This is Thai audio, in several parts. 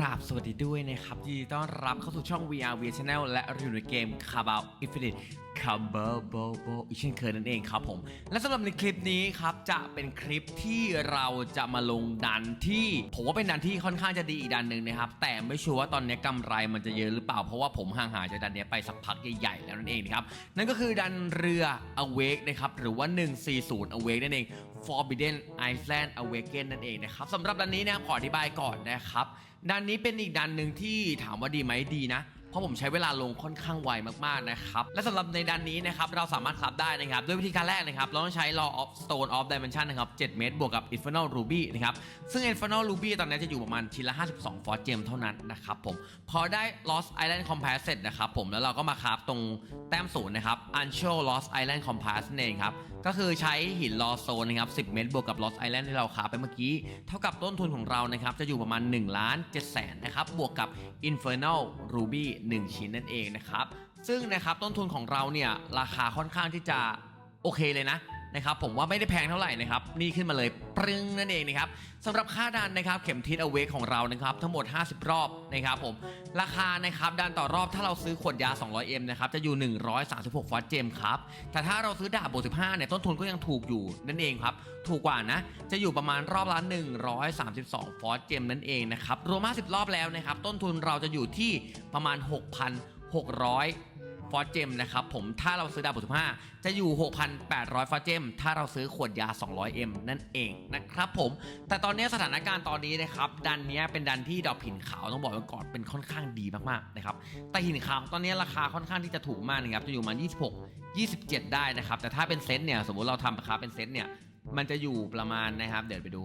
ราบสวัสดีด้วยนะครับ ยินดีต้อนรับเข้าสู่ช่อง VR v Channel และรีวิวในเกม c a b a o Infinite c a b a b o b o อีกเช่นเคยนั่นเองครับผม และสำหรับในคลิปนี้ครับ จะเป็นคลิปที่เราจะมาลงดันที่ ผมว่าเป็นดันที่ค่อนข้างจะดีอีกดันหนึ่งนะครับ แต่ไม่ชัวร์ว่าตอนนี้กำไรมันจะเยอะหรือเปล่า เพราะว่าผมห่างหายจากดันเนี้ยไปสักพักใหญ่ๆแล้วนั่นเองนะครับ นั่นก็คือดันเรือ Awake นะครับ หรือว่า 140 Awake นั่นเอง Forbidden Island Awaken นั่นเองนะครับสำหรับดันนี้นะขออธิบายก่อนนะครับ ดันนี้เป็นอีกดันหนึ่งที่ถามว่าดีไหมดีนะเพราะผมใช้เวลาลงค่อนข้างไวมากๆนะครับ และสำหรับในดันนี้นะครับเราสามารถคลับได้นะครับ ด้วยวิธีการแรกนะครับ เราต้องใช้ Law of Stone of Dimension นะครับ 7 เมตร บวกกับ Infernal Ruby นะครับ ซึ่ง Infernal Ruby ตอนนี้จะอยู่ประมาณชิ้นละ 52 ฟอร์เจมเท่านั้นนะครับผม พอได้ Lost Island Compass เสร็จนะครับผมแล้วเราก็มาคราฟตรงแต้มศูนย์นะครับ Ancho Lost Island Compass นั่นเองครับ ก็คือใช้หินลอโซนนะครับ 10 เมตร บวกกับลอสไอแลนด์ที่เราขาไปเมื่อกี้ เท่ากับต้นทุนของเรานะครับ จะอยู่ประมาณ1ล้าน7แสนนะครับ บวกกับ Infernal Ruby 1 ชิ้นนั่นเองนะครับ ซึ่งนะครับต้นทุนของเราเนี่ยราคาค่อนข้างที่จะโอเคเลยนะ นะครับผมว่าไม่ได้แพงเท่าไหร่นะครับนี่ขึ้นมาเลยปรึงนั่นเองนะครับสำหรับค่าดันนะครับเข็มทิศอเวกของเรานะครับทั้งหมด 50 รอบนะครับผมราคานะครับดันต่อรอบถ้าเราซื้อขวดยา 200M นะครับจะอยู่ 136 ฟอสเจมครับแต่ถ้าเราซื้อดาบบวก15เนี่ยต้นทุนก็ยังถูกอยู่นั่นเองครับถูกกว่านะจะอยู่ประมาณรอบละ132 ฟอสเจมนั่นเองนะครับรวม50รอบแล้วนะครับต้นทุนเราจะอยู่ที่ประมาณ 6,600 ฟอสเจมนะครับผมถ้าเราซื้อดาวบวก15จะอยู่ 6,800 ฟอสเจม ถ้าเราซื้อขวดยา 200M นั่นเองนะครับผม แต่ตอนนี้สถานการณ์ตอนนี้นะครับดันนี้เป็นดันที่ดอกหินขาวต้องบอกไว้ก่อนเป็นค่อนข้างดีมากๆนะครับแต่หินขาวตอนนี้ราคาค่อนข้างที่จะถูกมากนะครับจะอยู่ประมาณ26 27 ได้นะครับแต่ถ้าเป็นเซตเนี่ยสมมุติเราทำราคาเป็นเซตเนี่ยมันจะอยู่ประมาณนะครับ เดี๋ยวไปดู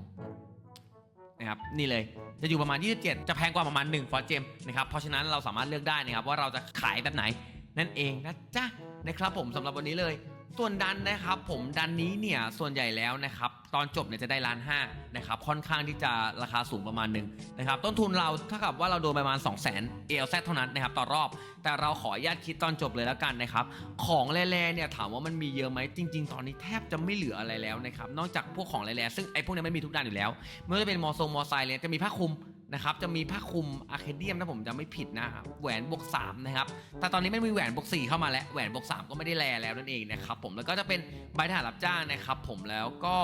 นะครับนี่เลยจะอยู่ประมาณ 27 จะแพงกว่าประมาณ1ฟอร์เจมนะครับเพราะฉะนั้นเราสามารถเลือกได้นะครับว่าเราจะขายแบบไหน นั่นเองนะจ๊ะนะครับผมสำหรับวันนี้เลย ส่วนดันนะครับ ผมดันนี้เนี่ยส่วนใหญ่แล้วนะครับตอนจบเนี่ยจะได้ล้านห้านะครับค่อนข้างที่จะราคาสูงประมาณหนึ่งนะครับต้นทุนเราเท่ากับว่าเราโดนประมาณ 2 0 0 0 0 0 ALZ เท่านั้นนะครับต่อรอบ แต่เราขออนุญาตคิดตอนจบเลยแล้วกันนะครับของแร่ๆเนี่ยถามว่ามันมีเยอะไหมจริง ๆ ตอนนี้แทบจะไม่เหลืออะไรแล้วนะครับนอกจากพวกของแร่ๆซึ่งไอ้พวกนี้ไม่มีทุกด้านอยู่แล้วไม่ว่าจะเป็นมอโซมอไซเลยจะมีผ้าคลุม นะครับจะมีผ้าคลุมอะเคเดียมถ้าผมจำไม่ผิดนะครับแหวนบวก3นะครับแต่ตอนนี้ไม่มีแหวนบวก4เข้ามาแล้วแหวนบวก3ก็ไม่ได้แลแล้วนั่นเองนะครับผมแล้วก็จะเป็นใบทหารรับจ้างนะครับ ผมแล้วก็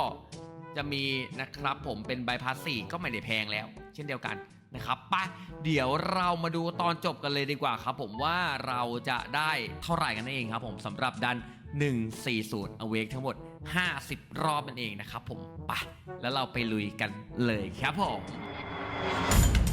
จะมีนะครับผมเป็นใบพาสสี่ก็ไม่ได้แพงแล้ว เช่นเดียวกันนะครับไปเดี๋ยวเรามาดูตอนจบกันเลยดีกว่าครับ ผมว่าเราจะได้เท่าไหร่กันนั่นเองครับ ผมสำหรับดัน 140 Awake ทั้งหมด 50 รอบนั่นเองนะครับผมไปแล้วเราไปลุยกันเลยครับผม you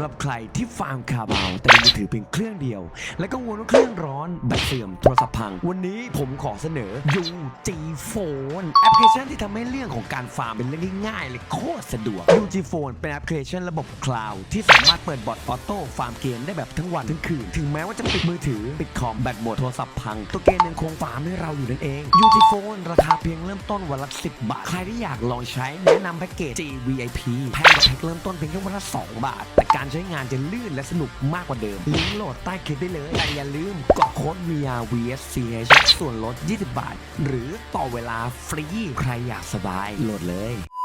ำหรับใครที่ฟาร์มคาบาวแต่มีมือถือเพียงเครื่องเดียว และกังวลว่าเครื่องร้อนแบตเสื่อมโทรศัพท์พัง วันนี้ผมขอเสนอ UG Phone แอปพลิเคชันที่ทำให้เรื่องของการฟาร์มเป็นเรื่องที่ง่ายเลยโคตรสะดวก UG Phone เป็นแอปพลิเคชันระบบคลาวด์ที่สามารถเปิดบอทออโต้ฟาร์มเกมได้แบบทั้งวันทั้งคืน ถึงแม้ว่าจะปิดมือถือปิดคอมแบตหมดโทรศัพท์พัง ตัวเกมยังคงฟาร์มให้เราอยู่นั่นเอง UG Phone ราคาเพียงเริ่มต้นวันละ10 บาท ใครที่อยากลองใช้แนะนำแพ็กเกจ GVIP แพงกว่าแพ็กเริ่มต้นเพียงแค่วันละ2บาท แต่การใช้งานจะลื่นและสนุกมากกว่าเดิม ลิงก์โหลดใต้คลิปได้เลย แต่อย่าลืมกดโค้ด VRVSCH ส่วนลด 20 บาท หรือต่อเวลาฟรี ใครอยากสบายโหลดเลย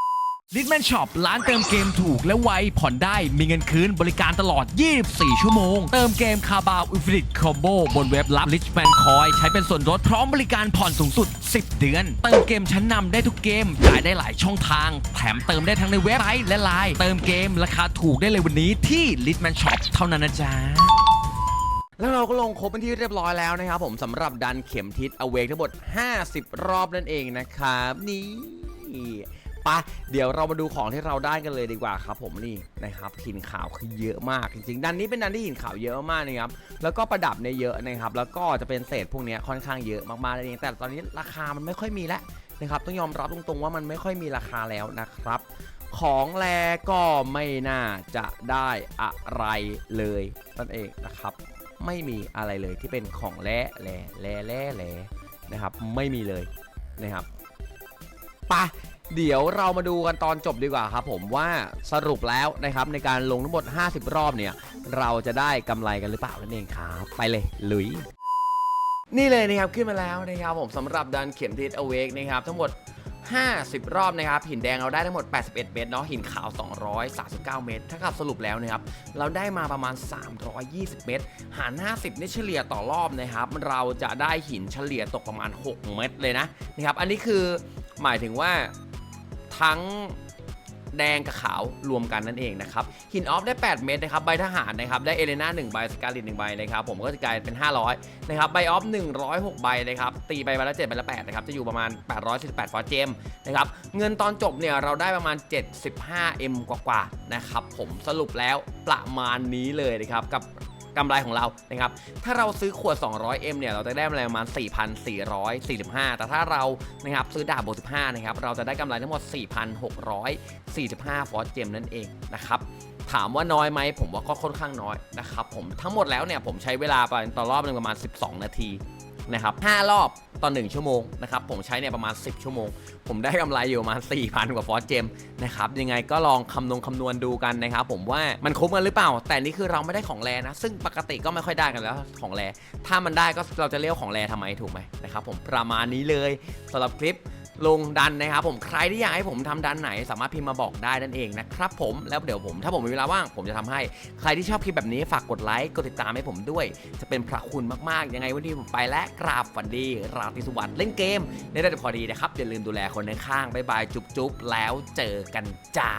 ลิทแมนช็อปร้านเติมเกมถูกและไว ผ่อนได้มีเงินคืนบริการตลอด 24 ชั่วโมง เติมเกมคาบาวอินฟินิตคอมโบบนเว็บรับ Richman Coin ใช้เป็นส่วนลดพร้อมบริการผ่อนสูงสุด 10 เดือน เติมเกมชั้นนำได้ทุกเกมจ่ายได้หลายช่องทาง แถมเติมได้ทั้งในเว็บไซต์และไลน์เติมเกมราคาถูกได้เลยวันนี้ที่ Litman Shop เท่านั้นนะจ๊ะแล้วเราก็ลงครบเป็นที่เรียบร้อยแล้วนะครับผมสำหรับดันเข็มทิศอเวกทั้งหมด 50 รอบนั่นเองนะครับนี่ ปะเดี๋ยวเรามาดูของที่เราได้กันเลยดีกว่าครับ ผมนี่นะครับหินขาวคือเยอะมากจริงๆดันนี้เป็นดันที่หินขาวเยอะมากนะครับแล้วก็ประดับเนี่ยเยอะนะครับ แล้วก็จะเป็นเศษพวกนี้ค่อนข้างเยอะมากๆนั่นเองแต่ตอนนี้ราคามันไม่ค่อยมีแล้วนะครับต้องยอมรับตรงๆว่ามันไม่ค่อยมีราคาแล้วนะครับ ของแลก็ไม่น่าจะได้อะไรเลยนั่นเองนะครับ ไม่มีอะไรเลยที่เป็นของแร่แร่แร่แร่แร่นะครับ ไม่มีเลยนะครับไปะ เดี๋ยวเรามาดูกันตอนจบดีกว่าครับผมว่าสรุปแล้วนะครับในการลงทั้งหมด 50 รอบเนี่ย เราจะได้กำไรกันหรือเปล่านั่นเองครับไปเลยลุย นี่เลยนะครับขึ้นมาแล้วนะครับผมสำหรับดันเข็มทิศอเวกนะครับทั้งหมด 50 รอบนะครับ หินแดงเราได้ทั้งหมด 81 เมตรเนาะหินขาว 239 เมตรถ้ากับสรุปแล้วนะครับ เราได้มาประมาณ 320 เมตร หาร 50 นี่เฉลี่ยต่อรอบนะครับ เราจะได้หินเฉลี่ยตกประมาณ 6 เมตรเลยนะนะครับ อันนี้คือหมายถึงว่า ทั้งแดงกับขาวรวมกันนั่นเองนะครับหินออฟได้ 8 เมตรนะครับใบทหารนะครับได้เอเลน่า1ใบสกาลิต1ใบนะครับผมก็จะกลายเป็น 500นะครับใบออฟ 106 ใบนะครับตีไปใบละ7ใบละ8นะครับจะอยู่ประมาณ 848ฟอร์เจมนะครับเงินตอนจบเนี่ยเราได้ประมาณ 75M กว่าๆนะครับผมสรุปแล้วประมาณนี้เลยนะครับกับ กำไรของเรานะครับถ้าเราซื้อขวด 200M เนี่ยเราจะได้กำไรประมาณ 4,445 แต่ถ้าเรานะครับซื้อดาบบวก15นะครับเราจะได้กำไรทั้งหมด 4,645 ฟอร์เจมนั่นเองนะครับถามว่าน้อยไหมผมว่าก็ค่อนข้างน้อยนะครับผมทั้งหมดแล้วเนี่ยผมใช้เวลาไปต่อรอบหนึงประมาณ 12 นาทีนะครับ5รอบ ต่อ1ชั่วโมงนะครับผมใช้เนี่ยประมาณ 10 ชั่วโมง ผมได้กำไรอยู่ประมาณ 4,000 กว่าฟอสเจมนะครับยังไงก็ลองคำนวณคำนวณดูกันนะครับผมว่ามันคุ้มกันหรือเปล่า แต่นี่คือเราไม่ได้ของแรนะ ซึ่งปกติก็ไม่ค่อยได้กันแล้วของแรถ้ามันได้ก็เราจะเรียกของแรทำไมถูกไหมนะครับผมประมาณนี้เลยสำหรับคลิป ลงดันนะครับผมใครที่อยากให้ผมทำดันไหน สามารถพิมพ์มาบอกได้นั่นเองนะครับผมแล้วเดี๋ยวผมถ้าผมมีเวลาว่างผมจะทำให้ใครที่ชอบคลิปแบบนี้ฝากกดไลค์กดติดตามให้ผมด้วย จะเป็นพระคุณมากๆ ยังไงวันนี้ผมไปและกราบฝันดี ราตรีสวัสดิ์เล่นเกมได้ได้พอดีนะครับอย่าลืมดูแลคนข้างๆบ๊ายบายจุ๊บๆแล้วเจอกันจ้า